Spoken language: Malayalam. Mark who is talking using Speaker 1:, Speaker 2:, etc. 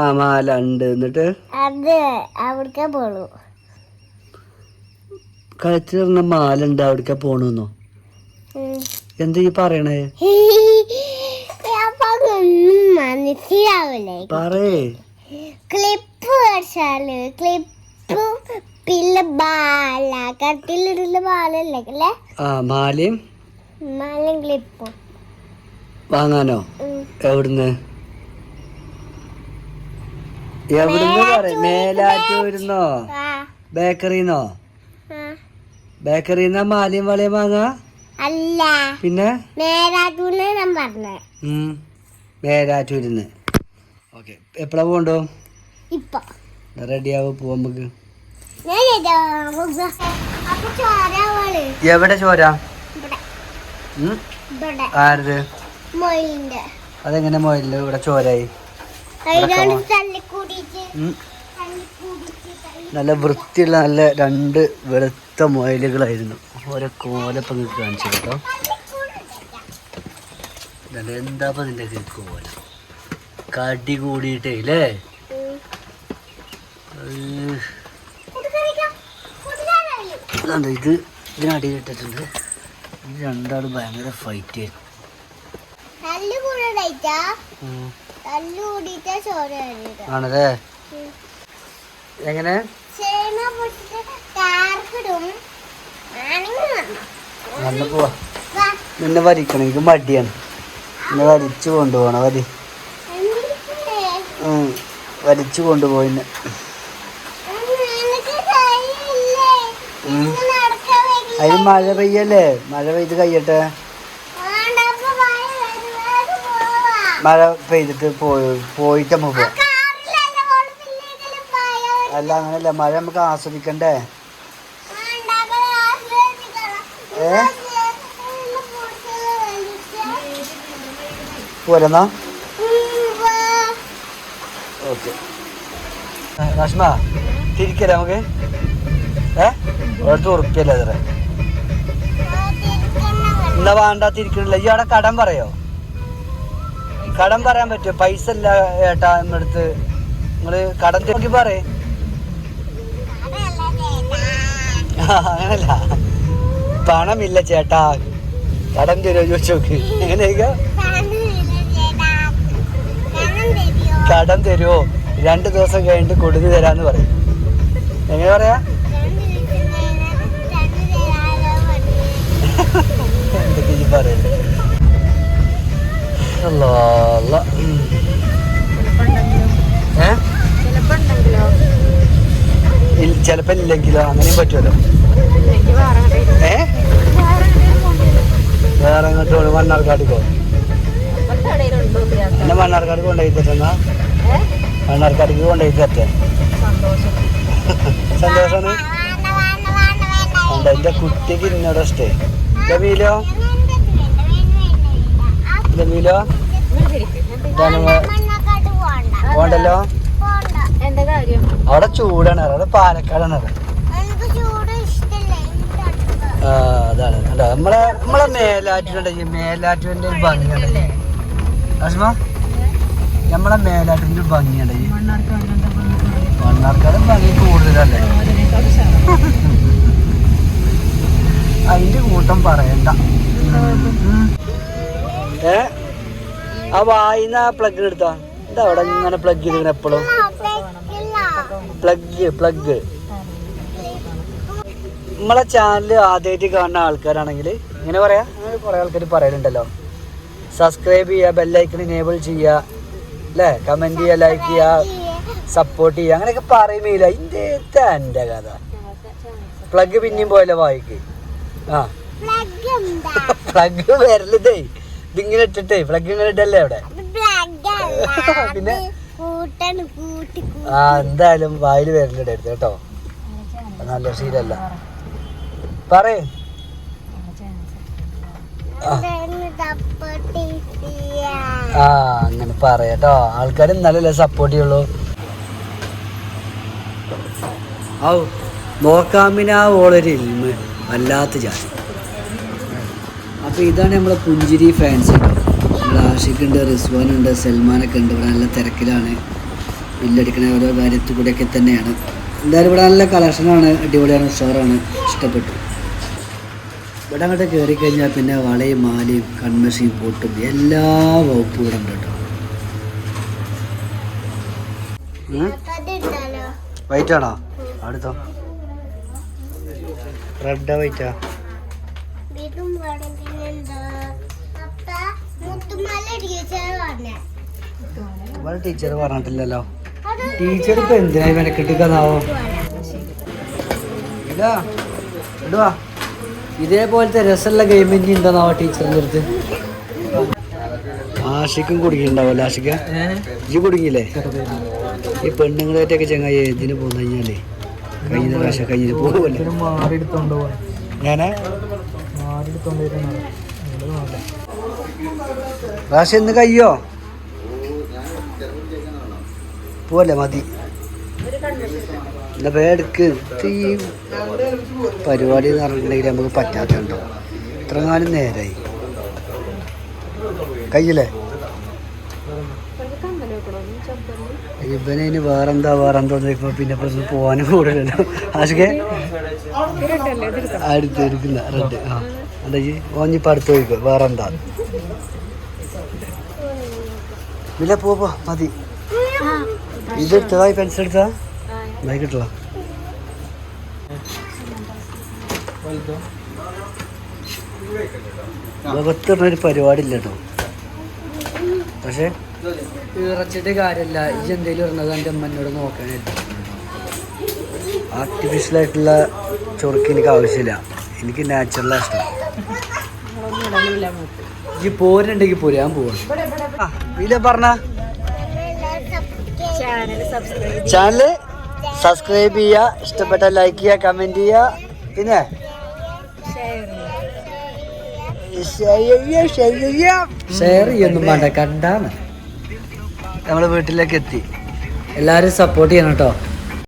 Speaker 1: ആ മാല ഉണ്ട് എന്നിട്ട്?
Speaker 2: അത് അവിടേക്ക് പോളൂ
Speaker 1: കഴുത്തിലിരുന്ന മാല ഉണ്ട് അവിടേക്ക് പോണെന്നോ? എന്താ ഈ പറയണേ?
Speaker 2: മനസ്സിലാവില്ലേ
Speaker 1: പറയേ.
Speaker 2: ക്ലിപ്പ് വെച്ചാൽ ക്ലിപ്പ് പിന്നെ ബാല. കട്ടിലിടുന്ന ബാലല്ലേ?
Speaker 1: ആ മാലയും
Speaker 2: മാലും ക്ലിപ്പും.
Speaker 1: വാങ്ങാനോ? എവിടുന്ന്? എവിടുന്ന് പറയും മേലാറ്റൂരുന്നോ. ബേക്കറിന്നോ? ബേക്കറിന്ന മാലിയും വളയും വാങ്ങാ?
Speaker 2: അല്ല.
Speaker 1: പിന്നെ?
Speaker 2: നേരാത്തൂന്ന് ഞാൻ പറഞ്ഞേ.
Speaker 1: മേലാറ്റൂരിന്ന്. ഓക്കെ. എപ്പോഴാ പോണ്ടോ?
Speaker 2: ഇപ്പൊ.
Speaker 1: റെഡിയാവും? പോവാ നമുക്ക്. എവിടെ ചോര? ആരത്? അതെങ്ങനെ മോയില്ല? ഇവിടെ ചോരായി. നല്ല വൃത്തിയുള്ള നല്ല രണ്ട് വെളുത്ത മുയലുകളായിരുന്നു. ഓരോ കോലപ്പം നിങ്ങൾക്ക് കാണിച്ചു കേട്ടോ. നല്ല എന്താ അതിന്റെ കോല? കടി കൂടിയിട്ടേ അല്ലേ ഇത് ഇതിനടിയിലിട്ടിട്ടുണ്ട് ഇത് രണ്ടാളും ഭയങ്കര ഫൈറ്റ് ആയിരുന്നു
Speaker 2: തല്ല് കൂടിയിട്ടാ തല്ല് കൂടിയിട്ടാ ചോര കഴിയുക
Speaker 1: ആണല്ലേ എങ്ങനെ. നല്ല പോവാ. നിന്നെ വലിക്കണം എനിക്ക് മടിയാണ് നിന്നെ വരിച്ചു കൊണ്ടുപോകണം വരി
Speaker 2: വരിച്ചു
Speaker 1: ഉം. വലിച്ചു കൊണ്ടുപോയി എന്നെ.
Speaker 2: നിനക്ക് ധൈര്യമില്ലേ?
Speaker 1: ഉം.
Speaker 2: ഇന്ന് നടക്കാൻ വയ്യ.
Speaker 1: അതിന് മഴ പെയ്യല്ലേ മഴ പെയ്ത് കഴിയട്ടെ
Speaker 2: വേണ്ട, അപ്പൊ വായ വരും. വേഗം പോവാ.
Speaker 1: മഴ പെയ്തിട്ട് പോയി പോയിട്ട് നമുക്ക്. പോവാം അല്ല അങ്ങനല്ല മഴ നമുക്ക് ആസ്വദിക്കണ്ടേ. ഏ? പോരെന്നാ. ഓക്കെ. റഷ്മ തിരിക്കല്ലേ നമുക്ക്? ഏ? ഒരിടത്ത് ഉറപ്പിയല്ലേ അത്ര എന്നാ വേണ്ട തിരിക്കണില്ല. ഈ അവിടെ കടം പറയോ? കടം പറയാൻ പറ്റുമോ? പൈസ ഇല്ല ഏട്ടാ എന്നടുത്ത് നിങ്ങൾ കടം നോക്കി പറയേ. അങ്ങനല്ല. പണമില്ല ചേട്ടാ. കടം തരുമോ ചോദിച്ചു നോക്ക്. എങ്ങനെയാ
Speaker 2: പണമില്ല ചേട്ടാ. പണം തരുവോ?
Speaker 1: കടം തരുമോ രണ്ട് ദിവസം കഴിഞ്ഞിട്ട് കൊടുത്തു തരാന്ന് പറയും. എങ്ങനെ പറയാ?
Speaker 2: രണ്ട്
Speaker 1: ചെലപ്പോ ഇല്ലെങ്കിലോ അങ്ങനെയും പറ്റുമല്ലോ. ഏ? വേറെ എങ്ങോട്ട്? മണ്ണാർക്കാടിക്കോ എന്നെ മണ്ണാർക്കാട് കൊണ്ടുപോയി തരുന്ന മണ്ണാർക്കാടിക്ക് കൊണ്ടുപോയി തരട്ടെ. സന്തോഷമാണ് എന്റെ കുട്ടിക്ക് ഇന്നോട് ഇഷ്ടേ. ജമീലോ ജമീലോ. പോണ്ടല്ലോ? അവിടെ ചൂടാണ്. അവിടെ പാലക്കാടാണ് ആ അതാണ്. അല്ല നമ്മളെ നമ്മളെ മേലാറ്റിനുണ്ട് ഈ മേലാറ്റിന്റെ ഒരു അസ്മ നമ്മളെ മേലാറ്റിന്റെ ഒരു ഭംഗിയുണ്ട് മണ്ണാർക്കാട് ഭംഗി കൂടുതലല്ലേ? അതിന്റെ കൂട്ടം പറയണ്ട. ഏ? ആ വായിന്ന് ആ പ്ലഗ് എടുത്താ? എന്താ അവിടെ ഇങ്ങനെ പ്ലഗ് ചെയ്തിങ്ങനെ എപ്പോഴും. പ്ലഗ് പ്ലഗ് നമ്മളെ ചാനൽ ആദ്യമായിട്ട് കാണുന്ന ആൾക്കാരാണെങ്കിൽ ഇങ്ങനെ പറയാ അങ്ങനെ കുറേ ആൾക്കാർ പറയലുണ്ടല്ലോ. സബ്സ്ക്രൈബ് ചെയ്യുക ബെല്ലൈക്കൺ ഇനേബിൾ ചെയ്യുക അല്ലേ? കമന്റ് ചെയ്യുക ലൈക്ക് ചെയ്യുക സപ്പോർട്ട് ചെയ്യുക അങ്ങനെയൊക്കെ പറയുമില്ല ഇന്ത്യത്തെ എന്റെ കഥ. പ്ലഗ് പിന്നെയും പോയല്ലോ വായിക്ക്. ആ? പ്ലഗ് വരരുതേ ഇതിങ്ങനെ ഇട്ടിട്ടേ പ്ലഗ് ഇങ്ങനെ ഇട്ടല്ലേ അവിടെ. പിന്നെ? ആ എന്തായാലും വായിൽ വരലിടരുത് കേട്ടോ. നല്ല ശീലല്ല. പറയേ. ആ. അങ്ങനെ പറയാട്ടോ ആൾക്കാർ ഇന്നലല്ലേ സപ്പോർട്ട് ചെയ്യുള്ളൂ. ഔ നോക്കാമിനാ ഓളൊരു ഇൽമ്. വല്ലാത്ത ജാതി. അപ്പോൾ ഇതാണ് നമ്മളെ പുഞ്ചിരി ഫാൻസ് നമ്മുടെ ആഷിഖ് ഉണ്ട് റിസ്വാൻ ഉണ്ട് സൽമാനൊക്കെ ഉണ്ട്. ഇവിടെ നല്ല തിരക്കിലാണ്. ബില്ലടിക്കണ ഓരോ കാര്യത്തിൽ കൂടെയൊക്കെ തന്നെയാണ്. എന്തായാലും ഇവിടെ നല്ല കളക്ഷനാണ്. അടിപൊളിയാണ് ഉഷാറാണ്. ഇഷ്ടപ്പെട്ടു. ഇവിടെ അങ്ങോട്ട് കയറി കഴിഞ്ഞാൽ പിന്നെ വളയും മാലയും കൺമശിയും പൊട്ടും എല്ലാ വകുപ്പും ഇവിടെ ഉണ്ട് കേട്ടോ.
Speaker 2: വൈറ്റാണോ അതിട്ടാലോ
Speaker 1: വൈറ്റ് ആണോ? അടുത്തോ റെഡാ വൈറ്റാ
Speaker 2: മുത്തുമല ടീച്ചർ പറഞ്ഞ
Speaker 1: ഇവിടെ ടീച്ചർ പറഞ്ഞിട്ടില്ലല്ലോ. ടീച്ചർ ഇപ്പൊ എന്തിനായി മെനക്കെട്ടിക്കാന്നാവോ ഇതാ ഇടുവാ. ഇതേപോലത്തെ രസമുള്ള ഗെയിം ഇനി ഉണ്ടെന്നാവോ ടീച്ചറിന്റെ അടുത്ത്? ആഷിക്കും കുടുങ്ങിയിട്ടുണ്ടാവല്ലോ ആഷിക്ക ഇജ്ജ് കുടുങ്ങിയില്ലേ? ഈ പെണ്ണുങ്ങളായിട്ടൊക്കെ ചങ്ങായി ഇതിന് പോന്നു കഴിഞ്ഞാലേ? കഴിഞ്ഞ പ്രാവശ്യം കഴിഞ്ഞിട്ട് പോകുമല്ലേ ഞാനേ?
Speaker 3: മാറിയെടുത്തോണ്ടിരുന്ന
Speaker 1: പ്രാവശ്യം ഇന്ന് കയ്യോ? പോലെ മതി. എന്നാ പേടുക്ക് ഈ പരിപാടി എന്ന് പറഞ്ഞിട്ടുണ്ടെങ്കിൽ നമുക്ക് പറ്റാത്തുണ്ടോ ഇത്ര കാലം നേരായി. കയ്യില്ലേ? ഇവനതിന് വേറെന്താ വേറെന്തോ ഇപ്പൊ പിന്നെ പ്രശ്നം പോവാനും കൂടുതലല്ലോ ആശുക്കെ അടുത്ത് എടുക്കുന്ന റെഡ് ആ. എന്താ ഓഞ്ഞിപ്പടുത്ത് ഓഞ്ഞിപ്പോ അടുത്ത് പോയിക്കോ. വേറെന്താ? ഇല്ല പോവാ പോ മതി. ഇത് എടുത്തതായി പെൻസിൽ എടുത്താ എന്നായി ഒരു പരിപാടി ഇല്ല കേട്ടോ. പക്ഷേ ഇറച്ചിട്ട് കാര്യമില്ല. ഈ എന്തെങ്കിലും പറഞ്ഞത് എന്റെ അമ്മനോട് നോക്കണേ. ആർട്ടിഫിഷ്യലായിട്ടുള്ള ചൊറുക്ക് എനിക്ക് ആവശ്യമില്ല. എനിക്ക് നാച്ചുറലാണ് ഇഷ്ടം. ഈ പോരുന്നുണ്ടെങ്കിൽ പോരും ഞാൻ പോവാ. വീല പറഞ്ഞ? ചാനൽ സബ്സ്ക്രൈബ് ചെയ്യുക. ഇഷ്ടപ്പെട്ട ലൈക്ക് ചെയ്യുക കമന്റ് ചെയ്യുക പിന്നെ? ഷെയർ ചെയ്യൊന്നും വേണ്ട കണ്ടാണ് നമ്മളെ വീട്ടിലേക്ക് എത്തി. എല്ലാവരും സപ്പോർട്ട് ചെയ്യണം കേട്ടോ